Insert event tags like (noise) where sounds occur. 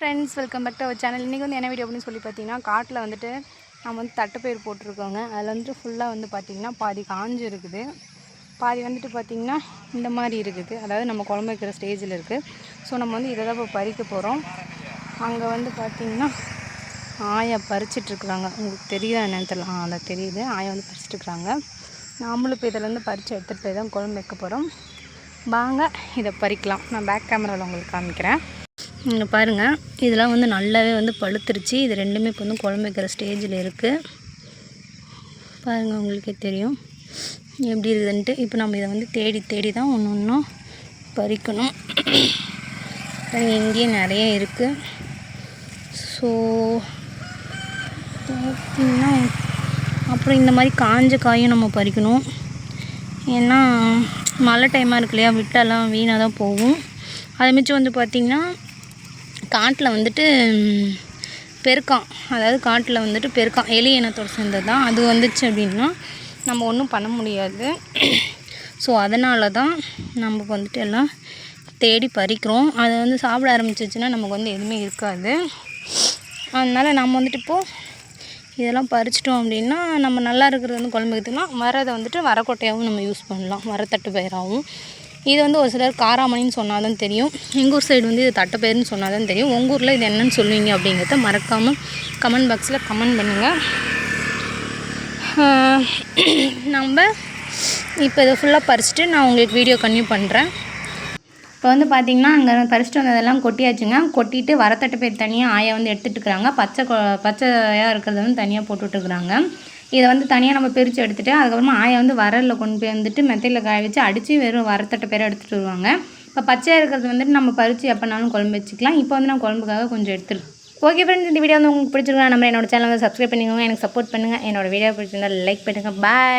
Friends welcome back to our channel இன்றைக்கி வந்து என்ன வீடியோ அப்படின்னு சொல்லி பார்த்தீங்கன்னா காட்டில் வந்துட்டு நம்ம வந்து தட்டைப்பயிர் போட்டிருக்கோங்க. அதில் வந்துட்டு ஃபுல்லாக வந்து பார்த்திங்கன்னா பாதி காஞ்சு இருக்குது. பாதி வந்துட்டு பார்த்திங்கன்னா இந்த மாதிரி இருக்குது. அதாவது நம்ம குழம்பு வைக்கிற ஸ்டேஜில் இருக்குது ஸோ நம்ம வந்து இதை தான் இப்போ பறிக்க போகிறோம் அங்கே வந்து பார்த்திங்கன்னா ஆயா பறிச்சிட்ருக்குறாங்க உங்களுக்கு தெரியுதா என்னன்னு தெரியல. ஆ தெரியுது. ஆயா வந்து பறிச்சிட்ருக்குறாங்க நாமளும் இப்போ இதில் பறித்து எடுத்துகிட்டு போய் தான் குழம்பு வைக்க போகிறோம் வாங்க இதை பறிக்கலாம். நான் பேக் கேமராவில் உங்களுக்கு காமிக்கிறேன். இங்கே பாருங்கள் இதெல்லாம் வந்து நல்லாவே வந்து பழுத்துருச்சு. இது ரெண்டுமே இப்போ வந்து குழம்பு வைக்கிற ஸ்டேஜில் இருக்குது பாருங்கள் உங்களுக்கே தெரியும். எப்படி இருக்குதுன்ட்டு. இப்போ நம்ம இதை வந்து தேடி தேடி தான் ஒன்று ஒன்றும் பறிக்கணும். இங்கேயும் நிறைய இருக்குது ஸோ பார்த்திங்கன்னா அப்புறம் இந்த மாதிரி காஞ்ச காயும் நம்ம பறிக்கணும். ஏன்னா மழை டைமாக இருக்கு இல்லையா? விட்டெல்லாம் வீணாக தான் போகும். அது மிச்சம் வந்து பார்த்திங்கன்னா காட்டில் வந்துட்டு பெருக்கம் அதாவது காட்டில் வந்துட்டு பெருக்கம் எலி இனத்தோடு சேர்ந்தது தான். அது வந்துச்சு அப்படின்னா நம்ம ஒன்றும் பண்ண முடியாது. (clears throat) ஸோ அதனால தான் நம்ம வந்துட்டு எல்லாம் தேடி பறிக்கிறோம். அதை வந்து சாப்பிட ஆரம்பிச்சிச்சுன்னா நமக்கு வந்து எதுவுமே இருக்காது. அதனால் நம்ம வந்துட்டு இப்போது இதெல்லாம் பறிச்சிட்டோம் அப்படின்னா நம்ம நல்லா இருக்கிறது வந்து குழம்பு வைத்துக்கலாம் வரதை வந்துட்டு வரக்கொட்டையாகவும் நம்ம யூஸ் பண்ணலாம். வரத்தட்டு பயிராகவும். இது வந்து ஒரு சிலர் காராமணின்னு சொன்னால் தான் தெரியும். எங்கள் ஊர் சைடு வந்து இது தட்டைப்பயிர்னு சொன்னால் தான் தெரியும். உங்கள் ஊரில் இது என்னன்னு சொல்லுவீங்க அப்படிங்கிறத மறக்காமல் கமெண்ட் பாக்ஸில் கமெண்ட் பண்ணுங்கள் நம்ம இப்போ இதை ஃபுல்லாக பறிச்சுட்டு நான் உங்களுக்கு வீடியோ கன்டினியூ பண்ணுறேன் இப்போ வந்து பார்த்தீங்கன்னா அங்கே பறிச்சுட்டு வந்ததெல்லாம் கொட்டியாச்சுங்க. கொட்டிட்டு வரத்தட்டை பேர் தனியாக ஆயா வந்து எடுத்துகிட்டு இருக்கிறாங்க. பச்சை கொ பச்சையாக இருக்கிறத வந்து தனியாக போட்டுட்ருக்குறாங்க இதை வந்து தனியாக நம்ம பிரித்து எடுத்துகிட்டு அதுக்கப்புறமா ஆயை வந்து வரலில் கொண்டு போய் வந்துட்டு மெத்தையில் காய வச்சு அடித்து வெறும் வரத்தட்டை பேரை எடுத்துகிட்டு வருவாங்க. இப்போ பச்சையாக இருக்கிறது வந்துட்டு நம்ம பறித்து எப்போனாலும் குழம்பு வச்சுக்கலாம். இப்போ வந்து நான் குழம்புக்காக கொஞ்சம் எடுத்துருக்கேன் ஓகே ஃப்ரெண்ட்ஸ் இந்த வீடியோ வந்து உங்களுக்கு பிடிச்சிருக்கா நம்ம என்னோட சேனல் வந்து சப்ஸ்கிரைப் பண்ணிக்கோங்க. எனக்கு சப்போர்ட் பண்ணுங்கள் என்னோட வீடியோ பிடிச்சிருந்தா லைக் பண்ணுங்கள் பாய்